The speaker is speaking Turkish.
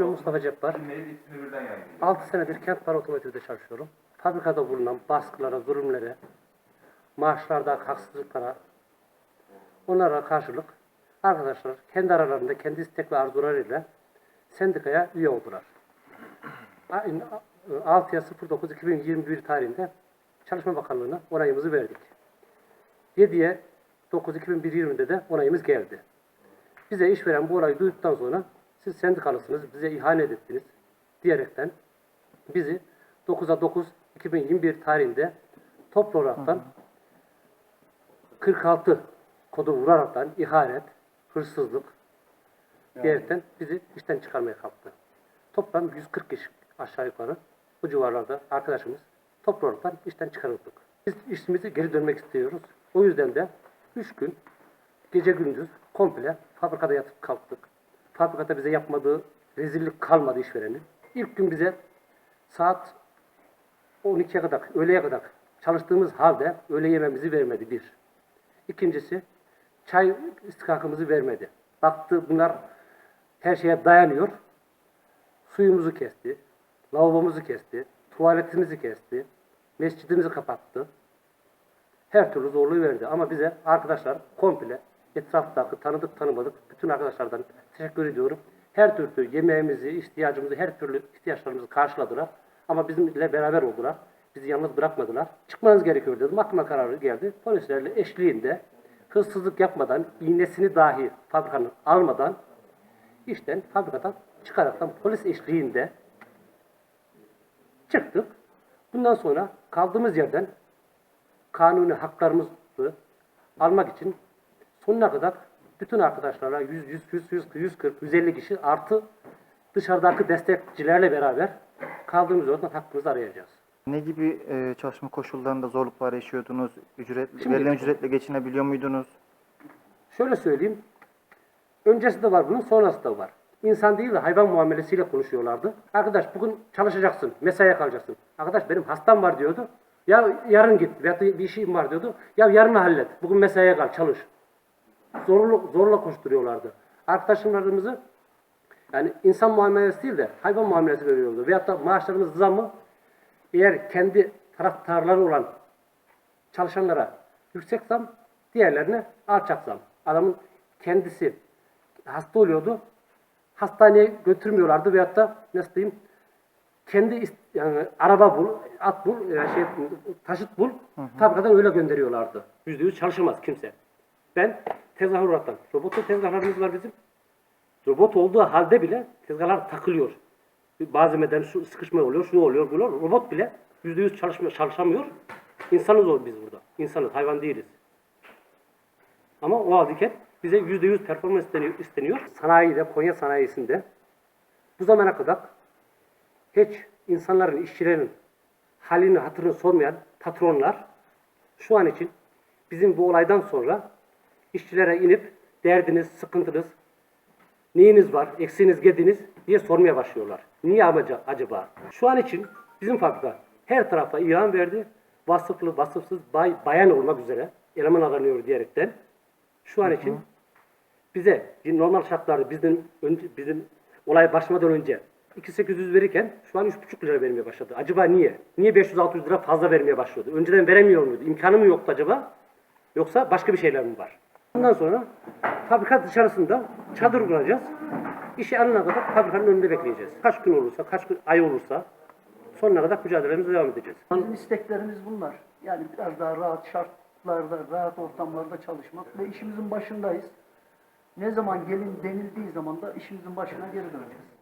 İsmim Mustafa Cepbar. 6 senedir Kent Bar Otomotiv'de çalışıyorum. Fabrikada bulunan baskılara, zulümlere, maaşlarda haksızlıklara, onlara karşılık arkadaşlar kendi aralarında kendi istek ve arzularıyla sendikaya üye oldular. Aynı 6'ya 09 2021 tarihinde Çalışma Bakanlığı'na onayımızı verdik. 7'ye 9 2020'de de onayımız geldi. Bize işveren bu olayı duyduktan sonra siz sendikalısınız, bize ihanet ettiniz diyerekten bizi 9'a 9 2021 tarihinde toplu olaraktan 46 kodu vuraraktan ihanet, hırsızlık diyerekten bizi işten çıkarmaya kalktı. Toplam 140 kişi aşağı yukarı bu civarlarda arkadaşımız toplu olaraktan işten çıkarıldık. Biz işimizi geri dönmek istiyoruz. O yüzden de 3 gün gece gündüz komple fabrikada yatıp kalktık. Fabrikada bize yapmadığı rezillik kalmadı işverenin. İlk gün bize saat 12'ye kadar, öğleye kadar çalıştığımız halde öğle yememizi vermedi bir. İkincisi çay istikakımızı vermedi. Baktı bunlar her şeye dayanıyor. Suyumuzu kesti, lavabomuzu kesti, tuvaletimizi kesti, mescidimizi kapattı. Her türlü zorluğu verdi. Ama bize arkadaşlar komple etraftaki tanıdık tanımadık bütün arkadaşlardan teşekkür ediyorum. Her türlü yemeğimizi, ihtiyacımızı, her türlü ihtiyaçlarımızı karşıladılar. Ama bizimle beraber oldular. Bizi yalnız bırakmadılar. Çıkmanız gerekiyor dedi. Mahkeme kararı geldi. Polislerle eşliğinde hırsızlık yapmadan, iğnesini dahi fabrikanın almadan işten fabrikadan çıkaraktan polis eşliğinde çıktık. Bundan sonra kaldığımız yerden kanuni haklarımızı almak için sonuna kadar bütün arkadaşlarla 100, 100, 100, 100, 140, 150 kişi artı dışarıdaki destekçilerle beraber kaldığımız yerden hakkımızı arayacağız. Ne gibi e, çalışma koşullarında zorluklar yaşıyordunuz? Ücret, Şimdi- verilen ücretle geçinebiliyor muydunuz? Şöyle söyleyeyim. Öncesi de var bunun, sonrası da var. İnsan değil de hayvan muamelesiyle konuşuyorlardı. Arkadaş bugün çalışacaksın, mesaiye kalacaksın. Arkadaş benim hastam var diyordu. Ya yarın git veyahut da bir işim var diyordu. Ya yarın hallet, bugün mesaiye kal, çalış. Zorla, zorla koşturuyorlardı. Arkadaşlarımızı yani insan muamelesi değil de hayvan muamelesi veriyordu. Veyahut da maaşlarımız zamı eğer kendi taraftarları olan çalışanlara yüksek zam, diğerlerine alçak zam. Adamın kendisi hasta oluyordu. Hastaneye götürmüyorlardı veyahut da nasıl diyeyim kendi yani araba bul, at bul, yani şey, taşıt bul, fabrikadan öyle gönderiyorlardı. Yüzde yüz çalışamaz kimse. Ben tezahürattan, robotlu tezgahlarımız var bizim. Robot olduğu halde bile tezgahlar takılıyor. Malzemeden şu sıkışma oluyor, şu oluyor, bu oluyor. Robot bile yüzde yüz çalışamıyor. İnsanız o biz burada. İnsanız, hayvan değiliz. Ama o halde bize yüzde yüz performans isteniyor, isteniyor. Sanayide, Konya sanayisinde bu zamana kadar hiç insanların, işçilerin halini, hatırını sormayan patronlar şu an için bizim bu olaydan sonra işçilere inip derdiniz, sıkıntınız, neyiniz var, eksiğiniz, gediniz diye sormaya başlıyorlar. Niye amaca acaba? Şu an için bizim fabrika her tarafa ilan verdi. Vasıflı, vasıfsız, bay, bayan olmak üzere eleman aranıyor diyerekten. Şu an için bize normal şartlarda bizim önce, bizim olay başlamadan önce 2800 verirken şu an 3,5 lira vermeye başladı. Acaba niye? Niye 500-600 lira fazla vermeye başladı? Önceden veremiyor muydu? İmkanı mı yoktu acaba? Yoksa başka bir şeyler mi var? Ondan sonra fabrika dışarısında çadır kuracağız. İşi alana kadar fabrikanın önünde bekleyeceğiz. Kaç gün olursa, kaç gün, ay olursa sonuna kadar mücadelemize devam edeceğiz. Bizim isteklerimiz bunlar. Yani biraz daha rahat şartlarda, rahat ortamlarda çalışmak ve işimizin başındayız. Ne zaman gelin denildiği zaman da işimizin başına geri döneceğiz.